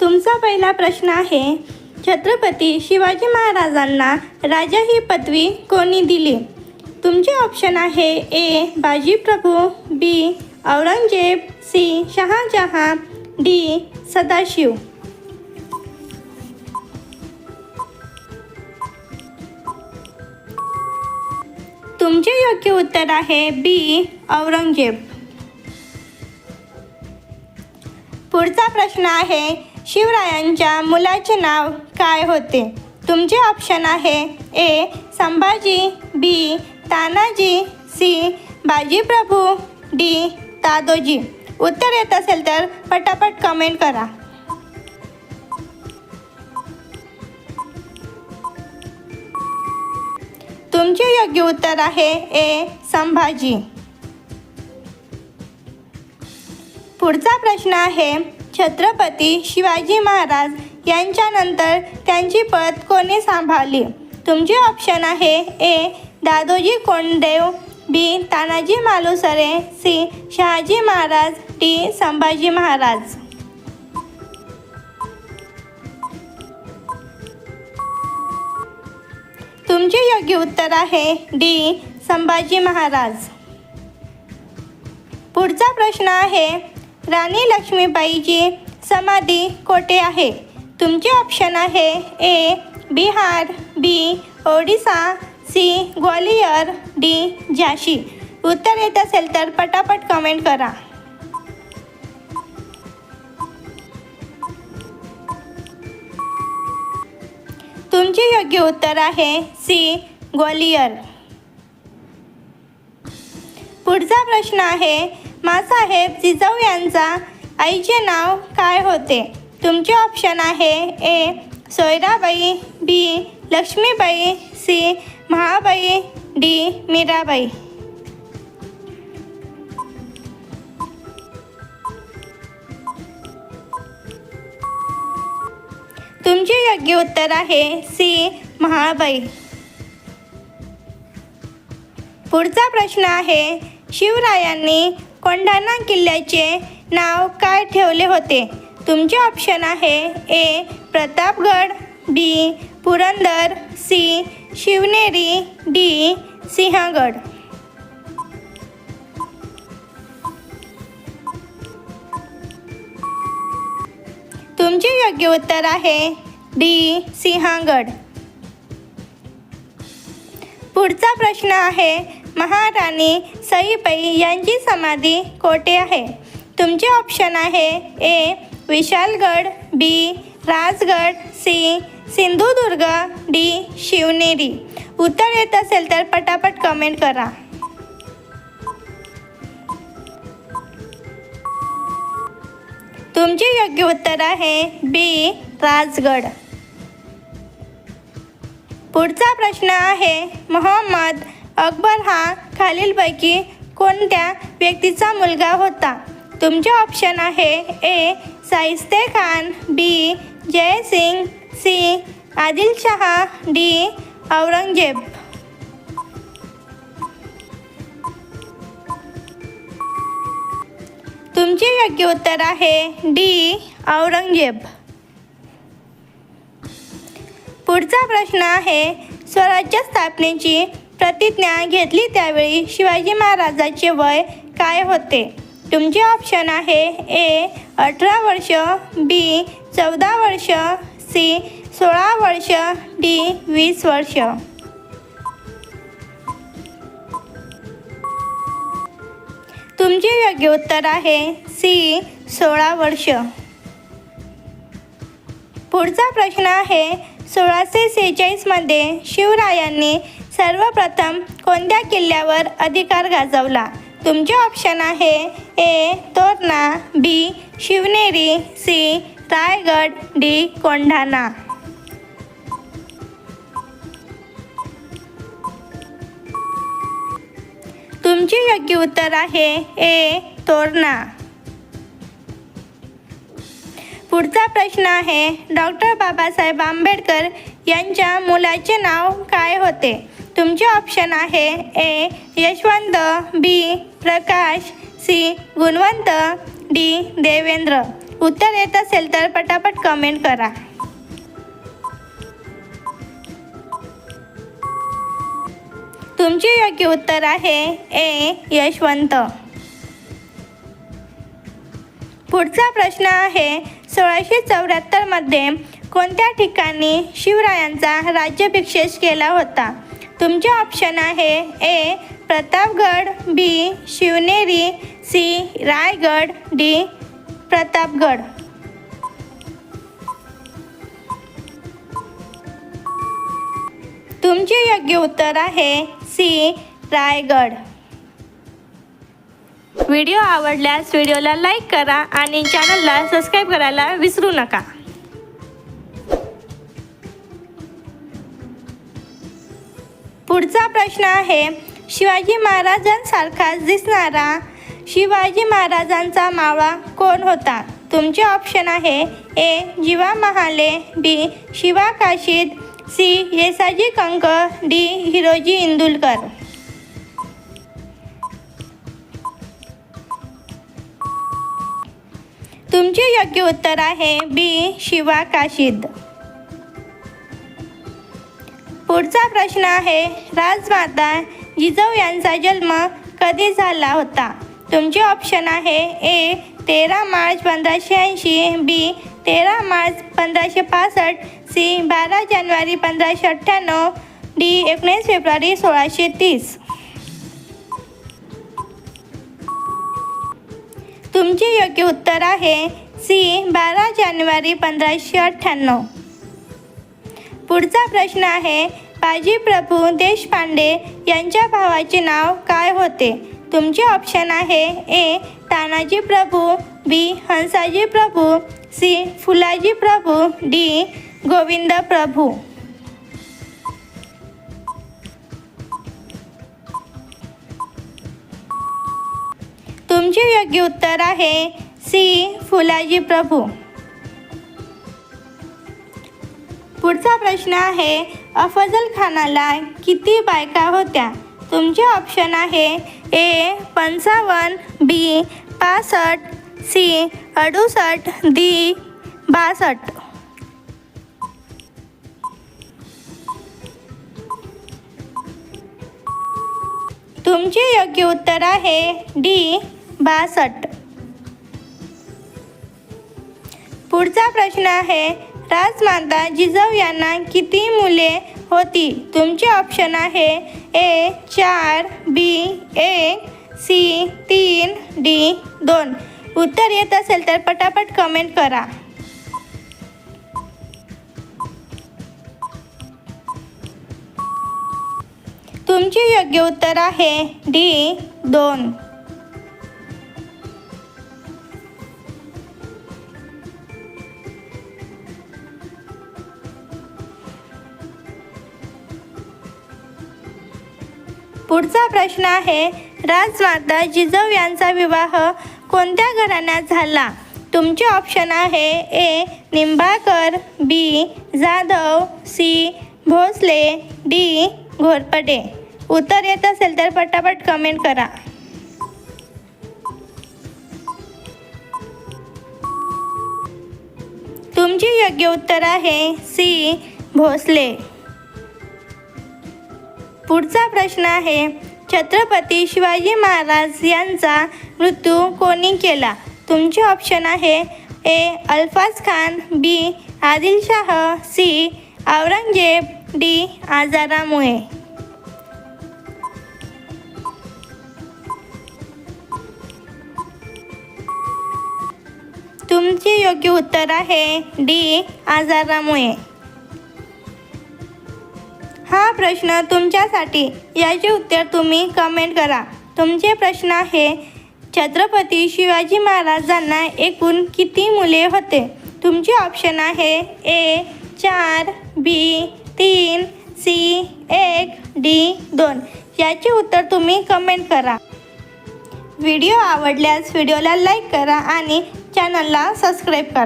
तुमचा पहिला प्रश्न आहे छत्रपती शिवाजी महाराजांना राजा ही पदवी कोणी दिली? तुमचे ऑप्शन आहे A Bajiprabhu B Aurangzeb C Shahjahan D Sadashiv. तुमचे योग्य उत्तर आहे बी औरंगजेब. पुढचा प्रश्न आहे शिवरायांच्या मुलाचे नाव काय होते? तुमचे ऑप्शन आहे A Sambhaji B Tanaji C Bajiprabhu D Dadoji. उत्तर येत असेल तर पटापट कमेंट करा. तुमचे योग्य उत्तर आहे ए संभाजी. पुढचा प्रश्न आहे छत्रपती शिवाजी महाराज यांच्यानंतर त्यांची पद कोणी सांभाळली? तुमचे ऑप्शन आहे A Dadoji Kondadev B Tanaji Malusare C Shahaji Maharaj D Sambhaji Maharaj. तुमचे योग्य उत्तर आहे डी संभाजी महाराज. पुढचा प्रश्न आहे राणी लक्ष्मीबाईची समाधी कोठे आहे? तुमचे ऑप्शन आहे A Bihar B Odisha C Gwalior D झाशी. उत्तर येत असेल तर पटापट कमेंट करा. तुमचे योग्य उत्तर आहे सी ग्वालियर. पुढचा प्रश्न आहे मासाहेब जिजाऊ यांचा आईचे नाव काय होते? तुमचे ऑप्शन आहे A Soyrabai B Lakshmibai C Mahabai D Mirabai. तुमचे योग्य उत्तर आहे सी महाबाई. पुढचा प्रश्न आहे शिवरायांनी कोंढाणा किल्ल्याचे नाव काय ठेवले होते? तुमचे ऑप्शन आहे A Pratapgad B Purandar C Shivneri D Sinhagad. तुमचे योग्य उत्तर आहे डी सिंहगड. पुढचा प्रश्न आहे महाराणी सईबाई यांची समाधी कोठे आहे? तुमचे ऑप्शन आहे A Vishalgad B Rajgad C Sindhudurg D Shivneri. उत्तर येत असेल तर पटापट कमेंट करा. तुमचे योग्य उत्तर आहे बी राजगड. पुढचा प्रश्न आहे मोहम्मद अकबर हा खालीलपैकी कोणत्या व्यक्तीचा मुलगा होता? तुमचे ऑप्शन आहे A Shaista Khan B Jaysingh C Adilshah D Aurangzeb. तुमचे योग्य उत्तर आहे डी औरंगजेब. पुढचा प्रश्न आहे स्वराज्य स्थापनेची प्रतिज्ञा घेतली त्यावेळी शिवाजी महाराजाचे वय काय होते? तुमचे ऑप्शन आहे ए अठरा वर्ष बी चौदा वर्ष सी सोळा वर्ष डी वीस वर्ष. तुमचे योग्य उत्तर आहे सी सोळा वर्ष. पुढचा प्रश्न आहे सोळाशे सेहेचाळीसमध्ये शिवरायांनी सर्वप्रथम कोणत्या किल्ल्यावर अधिकार गाजवला? तुमचे ऑप्शन आहे A Torna B Shivneri C Raigad D Kondhana. तुमचे योग्य उत्तर आहे ए तोरणा. पुढचा प्रश्न आहे डॉक्टर बाबासाहेब आंबेडकर यांच्या मुलाचे नाव काय होते? तुमचे ऑप्शन आहे A Yashwant B Prakash C Gunwant D Devendra. उत्तर येत असेल तर पटापट कमेंट करा. तुमचे योग्य उत्तर आहे ए यशवंत. पुढचा प्रश्न आहे सोळाशे चौऱ्याहत्तरमध्ये कोणत्या ठिकाणी शिवरायांचा राज्याभिषेक केला होता? तुमचे ऑप्शन आहे A Pratapgad B Shivneri C Raigad D Pratapgad. तुमचे योग्य उत्तर आहे सी रायगड. व्हिडिओ आवडल्यास व्हिडिओला लाईक करा आणि चॅनलला सबस्क्राईब करायला विसरू नका. पुढचा प्रश्न आहे शिवाजी महाराजांसारखाच दिसणारा शिवाजी महाराजांचा मावळा कोण होता? तुमचे ऑप्शन आहे A Jiva Mahale B Shiva Kashid C Yesaji Kank D Hiroji Indulkar. तुमचे योग्य उत्तर आहे बी शिवा काशीद. पुढचा प्रश्न आहे राजमाता जिजाऊ यांचा जन्म कधी झाला होता? तुमचे ऑप्शन आहे ए तेरा मार्च पंधराशे ऐंशी बी तेरा मार्च पंधराशे पासष्ट सी बारा जानेवारी पंधराशे अठ्ठ्याण्णव डी एकोणीस फेब्रुवारी सोळाशे तीस. तुमचे योग्य उत्तर आहे सी बारा जानेवारी पंधराशे अठ्ठ्याण्णव. पुढचा प्रश्न आहे बाजी प्रभू देशपांडे यांच्या भावाचे नाव काय होते? तुमचे ऑप्शन आहे A Tanaji Prabhu B Hansaji Prabhu C Phulaji Prabhu D Govind Prabhu तुमचे योग्य उत्तर आहे सी फुलाजी प्रभू पुढचा प्रश्न आहे अफजल खानाला किती बायका होत्या? तुमचे ऑप्शन आहे ए पंचावन्न बी पासष्ट सी अडुसष्ट डी बासष्ट. तुमचे योग्य उत्तर आहे डी बासष्ट. पुढचा प्रश्न आहे राजमाता जिजाऊ यांना किती मुले होती? तुमचे ऑप्शन आहे ए चार बी एक सी तीन डी दोन. उत्तर येत असेल तर पटापट कमेंट करा. तुमचे योग्य उत्तर आहे डी दोन. पुढचा प्रश्न आहे राजमाता जिजाऊ यांचा विवाह कोणत्या घराण्यात झाला? तुमचे ऑप्शन आहे A Nimbalkar B Jadhav C Bhosale D Ghorpade. उत्तर येत असेल तर पटापट कमेंट करा. तुमचे योग्य उत्तर आहे सी भोसले. पुढचा प्रश्न आहे. छत्रपती शिवाजी महाराज यांचा मृत्यू कोणी केला? तुमचे ऑप्शन आहे A Alfaz Khan B Adilshah C Aurangzeb D आजारामुळे. तुमचे योग्य उत्तर आहे डी आजारामुळे. हा प्रश्न तुमच्यासाठी. याचे उत्तर तुम्ही कमेंट करा. तुमचे प्रश्न आहे छत्रपती शिवाजी महाराजांना एकूण किती मुले होते? तुमचे ऑप्शन आहे ए चार बी तीन सी एक डी दोन. याचे उत्तर तुम्ही कमेंट करा. व्हिडिओ आवडल्यास व्हिडिओला लाईक करा आणि चॅनलला सबस्क्राईब करा.